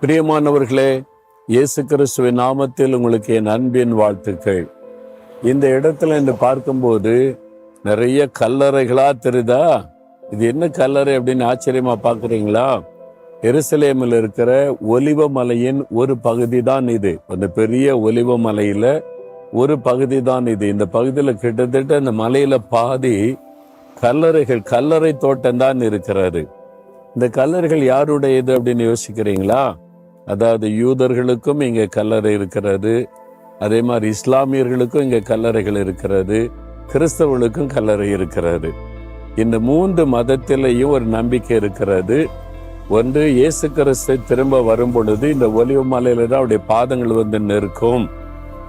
பிரியமானவர்களே இயேசு கிறிஸ்துவின் நாமத்தில் உங்களுக்கு என் அன்பின் வாழ்த்துக்கள். இந்த இடத்துல இன்று பார்க்கும்போது நிறைய கல்லறைகளா தெரியுதா? இது என்ன கல்லறை அப்படின்னு ஆச்சரியமா பார்க்குறீங்களா? எருசலேமில் இருக்கிற ஒலிவ மலையின் ஒரு பகுதி தான் இது. அந்த பெரிய ஒலிவ மலையில ஒரு பகுதி தான் இது. இந்த பகுதியில் கிட்டத்தட்ட இந்த மலையில பாதி கல்லறைகள் கல்லறை தோட்டம் தான் இருக்கிறாரு இந்த கல்லறைகள் யாருடையது அப்படின்னு யோசிக்கிறீங்களா? அதாவது யூதர்களுக்கும் இங்கே கல்லறை இருக்கிறது. அதே மாதிரி இஸ்லாமியர்களுக்கும் இங்கே கல்லறைகள் இருக்கிறது. கிறிஸ்தவர்களுக்கும் கல்லறை இருக்கிறது. இந்த மூன்று மதத்திலையும் ஒரு நம்பிக்கை இருக்கிறது. ஒன்று இயேசு கிறிஸ்து திரும்ப வரும் பொழுது இந்த ஒலிவு மலையில தான் அவருடைய பாதங்கள் வந்து நிற்கும்.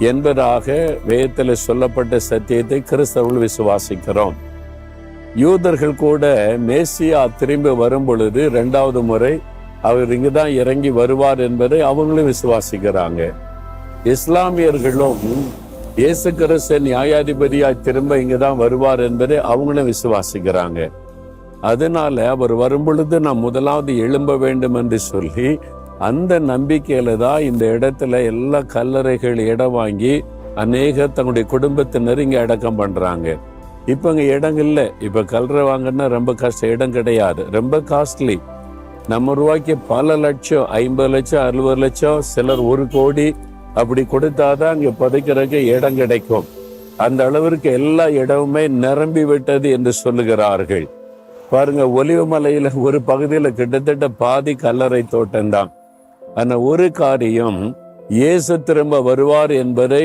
என்பதாக வேதத்தில் சொல்லப்பட்ட சத்தியத்தை கிறிஸ்தவர்கள் விசுவாசிக்கிறோம். யூதர்கள் கூட மேசியா திரும்பி வரும் பொழுது இரண்டாவது முறை அவர் இங்குதான் இறங்கி வருவார் என்பதை அவங்களும் விசுவாசிக்கிறாங்க. இஸ்லாமியர்களும் இயேசு கிறிஸ்து நியாயாதிபதியாய் திரும்ப இங்குதான் வருவார் என்பதை அவங்களும் விசுவாசிக்கிறாங்க. அதனால அவர் வரும் பொழுது நாம் முதலாவது எழும்ப வேண்டும் என்று சொல்லி அந்த நம்பிக்கையில தான் இந்த இடத்துல எல்லா கல்லறைகள் இடம் வாங்கி அநேக தங்களுடைய குடும்பத்தினர் இங்கே அடக்கம் பண்றாங்க. இப்ப இங்க இடம் இல்லை. இப்ப கல்லறை வாங்கினா ரொம்ப கஷ்டம். இடம் கிடையாது. ரொம்ப காஸ்ட்லி நம்ம ரூபாய்க்கு பல லட்சம் ஐம்பது லட்சம் அறுபது லட்சம் சிலர் ஒரு கோடி அப்படி கொடுத்தாதான் அங்கே புதைக்கிறதுக்கு இடம் கிடைக்கும். அந்த அளவிற்கு எல்லா இடமுமே நிரம்பி விட்டது என்று சொல்லுகிறார்கள். பாருங்க ஒலிவு மலையில ஒரு பகுதியில் கிட்டத்தட்ட பாதி கல்லறை தோட்டம் தான் ஆனால் ஒரு காரியம் இயேசு திரும்ப வருவார் என்பதை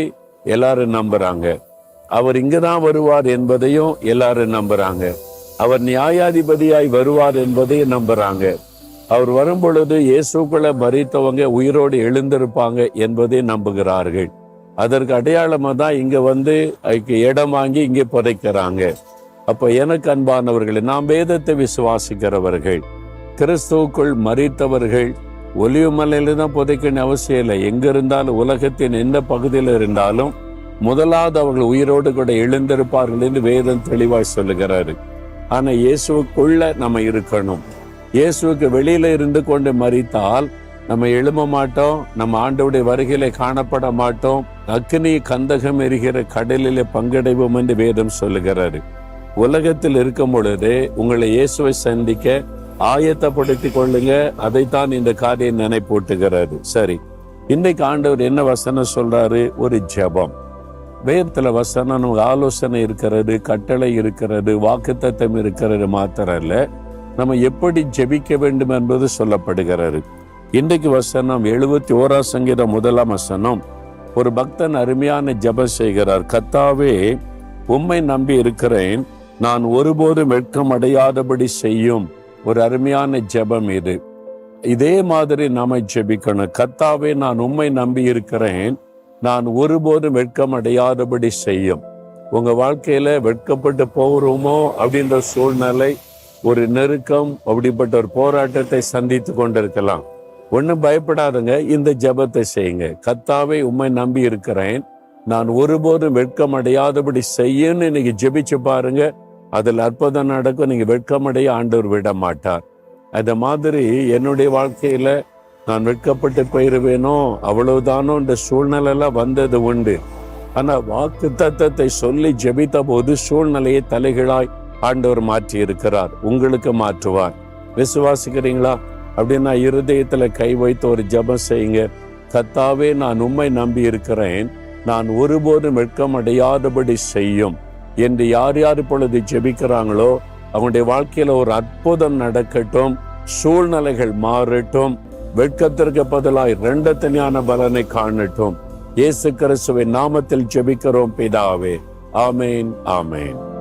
எல்லாரும் நம்புறாங்க. அவர் இங்கே தான் வருவார் என்பதையும் எல்லாரும் நம்புறாங்க. அவர் நியாயாதிபதியாய் வருவார் என்பதையும் நம்புறாங்க. அவர் வரும்பொழுது இயேசுக்குள்ள மறித்தவங்க உயிரோடு எழுந்திருப்பாங்க என்பதை நம்புகிறார்கள். அதற்கு அடையாளமாக தான் இங்கே வந்து இடம் வாங்கி இங்கே புதைக்கிறாங்க. அப்போ எனக்கு அன்பானவர்கள் நாம் வேதத்தை விசுவாசிக்கிறவர்கள் கிறிஸ்துவுக்குள் மறித்தவர்கள் ஒலிவு மலையில தான் புதைக்கணும் அவசியம் இல்லை. எங்க இருந்தாலும் உலகத்தின் எந்த பகுதியில் இருந்தாலும் முதலாவது அவர்கள் உயிரோடு கூட எழுந்திருப்பார்கள் என்று வேதம் தெளிவாய் சொல்லுகிறாரு. ஆனா இயேசுக்குள்ள நம்ம இருக்கணும். இயேசுவுக்கு வெளியில இருந்து கொண்டு மறித்தால் நம்ம எழும்ப மாட்டோம் நம்ம ஆண்டவுடைய வருகையில காணப்பட மாட்டோம். அக்னி கந்தகம் எரிகிற கடலிலே பங்கடைவோம் என்று வேதம் சொல்லுகிறாரு. உலகத்தில் இருக்கும் பொழுது உங்களை இயேசுவை சந்திக்க ஆயத்தப்படுத்திக் கொள்ளுங்க அதைத்தான் இந்த காரியம் நினைப்பூட்டுகிறாரு சரி. இன்னைக்கு ஆண்டவர் என்ன வசனம் சொல்றாரு? ஒரு ஜெபம். வேதத்துல வசனம் நமக்கு ஆலோசனை இருக்கிறது கட்டளை இருக்கிறது வாக்குத்தத்தம் இருக்கிறது மாத்திரம் இல்ல நம்ம எப்படி ஜெபிக்க வேண்டும் என்பது சொல்லப்படுகிறது. இன்றைக்கு வசனம் எழுபத்தி ஓரா சங்கீதம் முதலாம் வசனம். ஒரு பக்தன் அருமையான ஜெபம் செய்கிறார். கத்தாவே உம்மை நம்பி இருக்கிறேன். நான் ஒருபோதும் வெட்கம் அடையாதபடி செய்யும். ஒரு அருமையான ஜெபம் இது. இதே மாதிரி நாம ஜெபிக்கணும். கத்தாவே நான் உண்மை நம்பி இருக்கிறேன் நான் ஒருபோதும் வெட்கம் அடையாதபடி செய்யும். உங்க வாழ்க்கையில வெட்கப்பட்டு போகிறோமோ அப்படின்ற சூழ்நிலை ஒரு நெருக்கம் அப்படிப்பட்ட ஒரு போராட்டத்தை சந்தித்து கொண்டிருக்கலாம். ஒன்றும் பயப்படாதுங்க. இந்த ஜெபத்தை செய்யுங்க. கத்தாவே உண்மை நம்பி இருக்கிறேன் நான் ஒருபோதும் வெட்கம் அடையாதபடி செய்யன்னு இன்னைக்கு ஜெபிச்சு பாருங்க. அதில் அற்புதம் நடக்கும். நீங்கள் வெட்கமடைய ஆண்டவர் விட மாட்டார் அந்த மாதிரி என்னுடைய வாழ்க்கையில் நான் வெட்கப்பட்டு போயிருவேனோ அவ்வளவுதானோ இந்த சூழ்நிலை வந்தது உண்டு. ஆனால் வாக்கு தத்தத்தை சொல்லி ஜெபித்த போது சூழ்நிலையை தலைகளாய் ஆண்டவர் மாற்றி இருக்கிறார் உங்களுக்கு மாற்றுவார். விசுவாசிக்கிறீங்களா? அப்படின்னா இருதயத்தில் கை வைத்து ஒரு ஜெபம் செய்யுங்க. கத்தாவே நான் உண்மை நம்பி இருக்கிறேன் நான் ஒருபோதும் வெட்கம் அடையாதபடி செய்யும். என்று யார் யார் இப்பொழுது ஜெபிக்கிறாங்களோ அவங்களுடைய வாழ்க்கையில ஒரு அற்புதம் நடக்கட்டும் சூழ்நிலைகள் மாறட்டும் வெட்கத்திற்கு பதிலாய் இரண்டத்தனியான பலனை காணட்டும். இயேசு கிறிஸ்துவின் நாமத்தில் ஜெபிக்கிறோம் பிதாவே. ஆமேன் ஆமேன்.